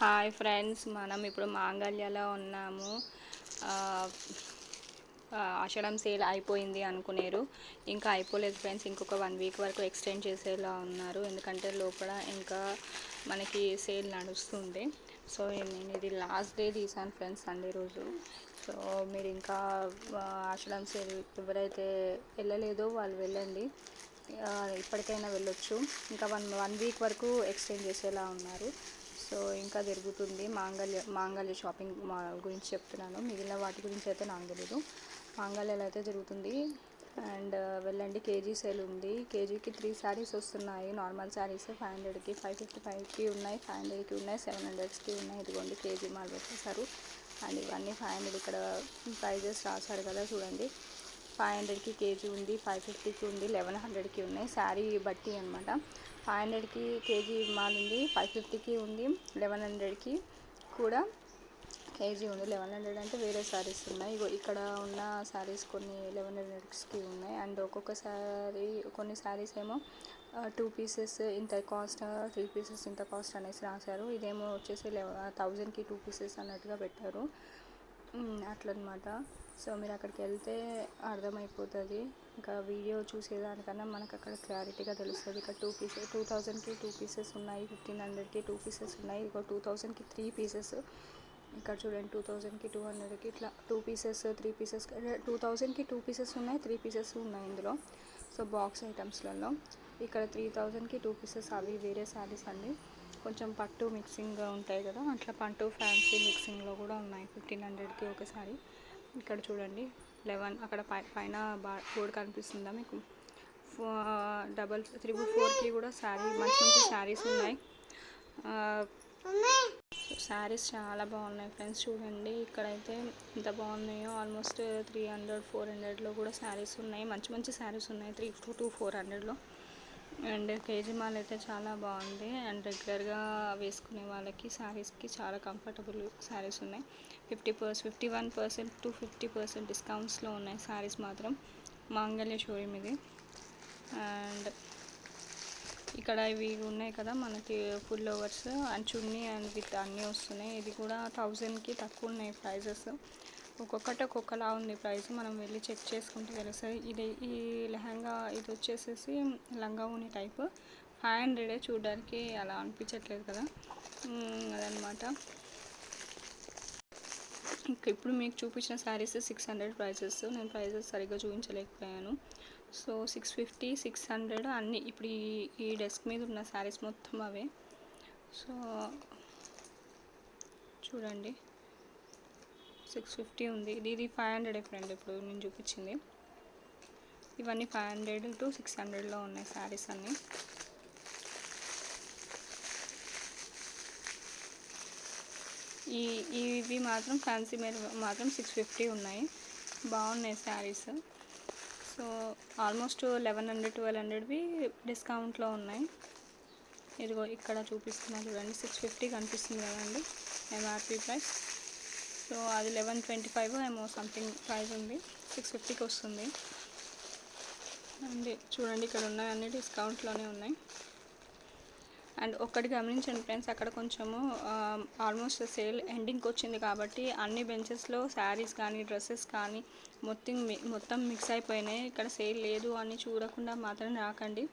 Hi friends మనం ఇప్పుడు మాంగళ్యలో ఉన్నాము. అషడం సేల్ అయిపోయింది అనుకునేరు. ఇంకా అయిపోలేదు ఫ్రెండ్స్ ఇంకొక వన్ వీక్ వరకు ఎక్స్టెండ్ చేసేలా ఉన్నారు. ఎందుకంటే లోపల ఇంకా మనకి సేల్ నడుస్తుంది. సో నేను ఇది లాస్ట్ డే తీసాను ఫ్రెండ్స్ సండే రోజు. సో మీరు ఇంకా ఆ, సేల్ ఎవరైతే వెళ్ళలేదో వాళ్ళు వెళ్ళండి. ఇప్పటికైనా వెళ్ళొచ్చు. ఇంకా వన్ వన్ వీక్ వరకు ఎక్స్టెండ్ చేసేలా ఉన్నారు. సో ఇంకా జరుగుతుంది మాంగళ్య మాంగళ్య షాపింగ్ మాల్ గురించి చెప్తున్నాను. మిగిలిన వాటి గురించి అయితే నాకు తెలియదు మాంగళ్యలో అయితే జరుగుతుంది. అండ్ వెళ్ళండి. కేజీ సేల్ ఉంది. కేజీకి త్రీ శారీస్ వస్తున్నాయి. నార్మల్ శారీస్ ఫైవ్ హండ్రెడ్కి ఫైవ్ ఫిఫ్టీ ఫైవ్కి ఉన్నాయి. ఫైవ్ హండ్రెడ్కి ఉన్నాయి. సెవెన్ హండ్రెడ్స్కి ఉన్నాయి. ఇదిగోండి కేజీ మాల్ పెట్టేశారు అండ్ ఇవన్నీ ఫైవ్ హండ్రెడ్ ఇక్కడ ప్రైజెస్ రాశారు కదా చూడండి. ఫైవ్ హండ్రెడ్కి కేజీ ఉంది. ఫైవ్ ఫిఫ్టీకి ఉంది. లెవెన్ హండ్రెడ్కి ఉన్నాయి. శారీ బట్టి అనమాట ఫైవ్ హండ్రెడ్కి కేజీ మాల్ ఉంది ఫైవ్ ఫిఫ్టీకి ఉంది లెవెన్ హండ్రెడ్కి కూడా కేజీ ఉంది. లెవెన్ హండ్రెడ్ అంటే వేరే శారీస్ ఉన్నాయి. ఇగో ఇక్కడ ఉన్న శారీస్ కొన్ని లెవెన్ హండ్రెడ్స్కి ఉన్నాయి. అండ్ ఒక్కొక్క శారీ కొన్ని శారీస్ ఏమో టూ పీసెస్ ఇంత కాస్ట్ త్రీ పీసెస్ ఇంత కాస్ట్ అనేసి రాశారు. ఇదేమో వచ్చేసి లెవ థౌజండ్కి టూ పీసెస్ అన్నట్టుగా పెట్టారు. అట్లనమాట. సో మీరు అక్కడికి వెళ్తే అర్థమైపోతుంది. ఇంకా వీడియో చూసేదానికన్నా మనకు అక్కడ క్లారిటీగా తెలుస్తుంది. ఇక్కడ టూ పీసెస్ టూ థౌజండ్కి టూ పీసెస్ ఉన్నాయి. ఫిఫ్టీన్ హండ్రెడ్కి టూ పీసెస్ ఉన్నాయి. ఇక టూ థౌజండ్కి త్రీ పీసెస్. ఇక్కడ చూడండి టూ థౌజండ్కి టూ హండ్రెడ్కి ఇట్లా two pieces three pieces two థౌజండ్కి టూ పీసెస్ ఉన్నాయి త్రీ పీసెస్ ఉన్నాయి ఇందులో. సో బాక్స్ ఐటమ్స్లలో. ఇక్కడ త్రీ థౌజండ్కి టూ పీసెస్ అవి వేరే శారీస్ అండి. కొంచెం పట్టు మిక్సింగ్ ఉంటాయి కదా అట్లా పట్టు ఫ్యాన్సీ మిక్సింగ్లో కూడా ఉన్నాయి ఫిఫ్టీన్ హండ్రెడ్కి ఒకసారి. ఇక్కడ చూడండి లెవెన్ అక్కడ పై పైన బా బోర్డు కనిపిస్తుందా మీకు? డబల్ త్రిబుల్ ఫోర్కి కూడా శారీ మంచి మంచి శారీస్ ఉన్నాయి. శారీస్ చాలా బాగున్నాయి ఫ్రెండ్స్ చూడండి. ఇక్కడైతే ఎంత బాగున్నాయో ఆల్మోస్ట్ త్రీ హండ్రెడ్ ఫోర్ హండ్రెడ్లో కూడా శారీస్ ఉన్నాయి. మంచి మంచి శారీస్ ఉన్నాయి త్రీ టూ టూ ఫోర్ హండ్రెడ్లో. అండ్ కేజీ మాల్ అయితే చాలా బాగుంది. అండ్ రెగ్యులర్గా వేసుకునే వాళ్ళకి శారీస్కి చాలా కంఫర్టబుల్ శారీస్ ఉన్నాయి. Fifty percent fifty one percent to fifty percent డిస్కౌంట్స్లో ఉన్నాయి శారీస్ మాత్రం. మాంగళ్య షోరూమ్ ఇది. అండ్ ఇక్కడ ఇవి ఉన్నాయి కదా మనకి full overs and chunni and with అన్నీ వస్తున్నాయి. ఇది కూడా థౌజండ్కి తక్కువ ఉన్నాయి ప్రైజెస్. ఒక్కొక్కటి ఒక్కొక్కలా ఉంది ప్రైస్. మనం వెళ్ళి చెక్ చేసుకుంటే తెలుస్తుంది ఇది ఈ లెహంగా ఇది వచ్చేసేసి లంగా ఉని టైప్. ఫైవ్ హండ్రెడే చూడడానికి అలా అనిపించట్లేదు కదా. అదనమాట. ఇంకా ఇప్పుడు మీకు చూపించిన శారీస్ సిక్స్ హండ్రెడ్ ప్రైజెస్. నేను ప్రైజెస్ సరిగ్గా చూపించలేకపోయాను. So six fifty six hundred అన్నీ ఇప్పుడు ఈ ఈ డెస్క్ మీద ఉన్న శారీస్ మొత్తం అవే. సో చూడండి. సిక్స్ ఫిఫ్టీ ఉంది. ఇది ఇది ఫైవ్ హండ్రెడ్ ఫ్రెండ్ ఇప్పుడు నేను చూపించింది. ఇవన్నీ ఫైవ్ హండ్రెడ్ టు సిక్స్ హండ్రెడ్లో ఉన్నాయి శారీస్ అన్నీ. ఈ ఇవి మాత్రం ఫ్యాన్సీ మీద మాత్రం సిక్స్ ఫిఫ్టీ ఉన్నాయి. బాగున్నాయి saris. So almost eleven hundred twelve హండ్రెడ్వి డిస్కౌంట్లో ఉన్నాయి. ఇదిగో ఇక్కడ చూపిస్తున్నా చూడండి. సిక్స్ ఫిఫ్టీ కనిపిస్తుంది కదండి. ఎంఆర్పి ప్రైస్ సో అది లెవెన్ ట్వంటీ ఫైవ్ ఏమో సంథింగ్ ప్రైస్ ఉంది. సిక్స్ ఫిఫ్టీకి వస్తుంది. అండ్ చూడండి ఇక్కడ ఉన్నాయి అన్ని డిస్కౌంట్లోనే ఉన్నాయి. అండ్ ఒక్కటి గమనించండి ఫ్రెండ్స్ అక్కడ కొంచెము ఆల్మోస్ట్ సేల్ ఎండింగ్కి వచ్చింది కాబట్టి అన్ని బెంచెస్లో శారీస్ కానీ డ్రెస్సెస్ కానీ మొత్తం మొత్తం మిక్స్ అయిపోయినాయి. ఇక్కడ సేల్ లేదు అని చూడకుండా మాత్రం రాకండి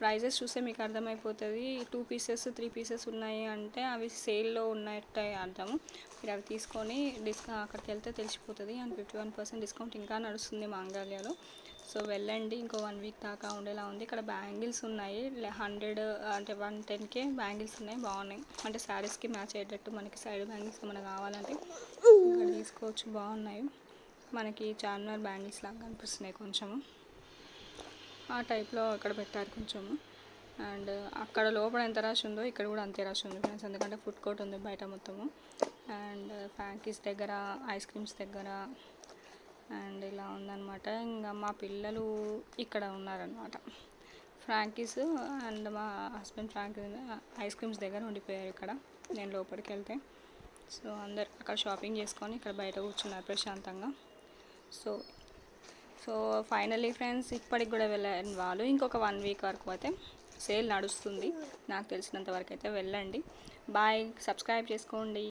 ప్రైజెస్ చూస్తే మీకు అర్థమైపోతుంది. టూ పీసెస్ త్రీ పీసెస్ ఉన్నాయి అంటే అవి సేల్లో ఉన్నట్టే అర్థం మీరు అవి తీసుకొని డిస్క అక్కడికి వెళ్తే తెలిసిపోతుంది. And fifty one percent discount ఇంకా నడుస్తుంది మాంగాల్యాలో సో వెళ్ళండి ఇంకో వన్ వీక్ దాకా ఉండేలా ఉంది. ఇక్కడ బ్యాంగిల్స్ ఉన్నాయి. హండ్రెడ్ అంటే వన్ టెన్కే బ్యాంగిల్స్ ఉన్నాయి. బాగున్నాయి. అంటే శారీస్కి మ్యాచ్ అయ్యేటట్టు మనకి సైడ్ బ్యాంగిల్స్ మనకు కావాలంటే ఇక్కడ తీసుకోవచ్చు. బాగున్నాయి. మనకి చార్మినార్ బ్యాంగిల్స్ లాగా కనిపిస్తున్నాయి కొంచెము. ఆ టైప్లో అక్కడ పెట్టారు కొంచెము. అండ్ అక్కడ లోపల ఎంత రష్ ఉందో ఇక్కడ కూడా అంతే రష్ ఉంది ఫ్రెండ్స్. ఎందుకంటే ఫుడ్ కోర్ట్ ఉంది బయట మొత్తము. అండ్ ఫ్యాంకీస్ దగ్గర ఐస్ క్రీమ్స్ దగ్గర అండ్ ఇలా ఉందన్నమాట. ఇంకా మా పిల్లలు ఇక్కడ ఉన్నారనమాట ఫ్రాంకీస్ అండ్ మా హస్బెండ్ ఫ్రాంకీ ఐస్ క్రీమ్స్ దగ్గర ఉండిపోయారు ఇక్కడ. నేను లోపలికి వెళ్తే. సో అందరు అక్కడ షాపింగ్ చేసుకొని ఇక్కడ బయట కూర్చున్నారు ప్రశాంతంగా. సో సో ఫైనలీ ఫ్రెండ్స్ ఇప్పటికి కూడా వెళ్ళని వాళ్ళు ఇంకొక వన్ వీక్ వరకు అయితే సేల్ నడుస్తుంది. నాకు తెలిసినంత వరకు అయితే వెళ్ళండి. బాయ్. సబ్స్క్రైబ్ చేసుకోండి.